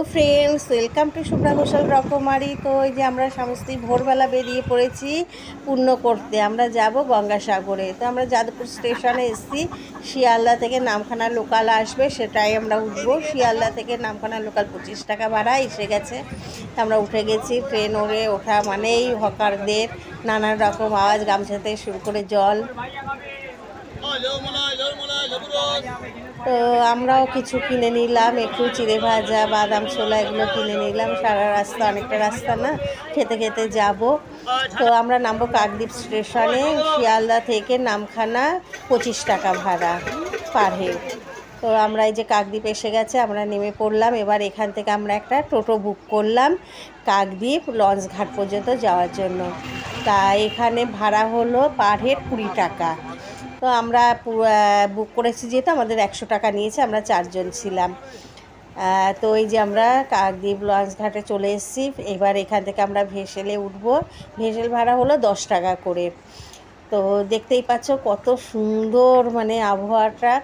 তো friends welcome to Shubhra Ghoshal রকমারি তো এই যে আমরা স্বামী স্ত্রী ভোরবেলা বেরিয়ে পড়েছি পূর্ণ করতে। আমরা যাব গঙ্গাসাগরে। তো আমরা যাদবপুর স্টেশনে এসেছি। শিয়ালদা থেকে নামখানা লোকাল আসবে, সেটাই আমরা উঠবো। শিয়ালদা থেকে নামখানা লোকাল পঁচিশ টাকা ভাড়া এসে গেছে। তো আমরা উঠে গেছি ট্রেন ওড়ে ওঠা মানেই হকারদের নানান রকম আওয়াজ গামছা থেকে শুরু করে জল। তো আমরাও কিছু কিনে নিলাম, একটু চিড়ে ভাজা, বাদাম ছোলা এগুলো কিনে নিলাম। সারা রাস্তা, অনেকটা রাস্তা না, খেতে খেতে যাব। তো আমরা নামবো কাকদ্বীপ স্টেশনে, শিয়ালদা থেকে নামখানা পঁচিশ টাকা ভাড়া পার হেড তো আমরা এই যে কাকদ্বীপ এসে গেছে, আমরা নেমে পড়লাম। এবার এখান থেকে আমরা একটা টোটো বুক করলাম কাকদ্বীপ লঞ্চ ঘাট পর্যন্ত যাওয়ার জন্য। তা এখানে ভাড়া হলো পার হেড কুড়ি টাকা। তো আমরা বুক করেছি যেহেতু আমাদের একশো টাকা নিয়েছে, আমরা চারজন ছিলাম। তো এই যে আমরা কাকদ্বীপ লঞ্চ ঘাটে চলে এসেছি, এবার এখান থেকে আমরা ভেসেলে উঠব। ভেসেল ভাড়া হলো দশ টাকা করে। তো দেখতেই পাচ্ছ কত সুন্দর মানে আবহাওয়াটা।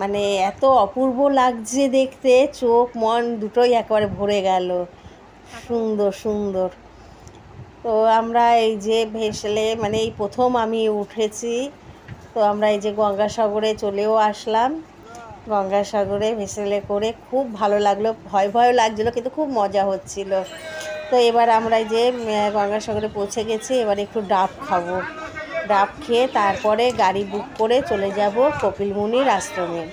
মানে এত অপূর্ব লাগছে দেখতে, চোখ মন দুটোই একেবারে ভরে গেল। সুন্দর সুন্দর। তো আমরা এই যে ভেসেলে মানে এই প্রথম আমি উঠেছি। তো আমরা এই যে গঙ্গাসাগরে চলেও আসলাম। গঙ্গাসাগরে ভেসেলে করে খুব ভালো লাগল, ভয় ভয় লাগছিল কিন্তু খুব মজা হচ্ছিল। তো এবার আমরা যে গঙ্গাসাগরে পৌঁছে গেছি, এবার একটু ডাব খাব। ডাব খেয়ে তারপরে গাড়ি বুক করে চলে যাব কপিলমুনির আশ্রমে।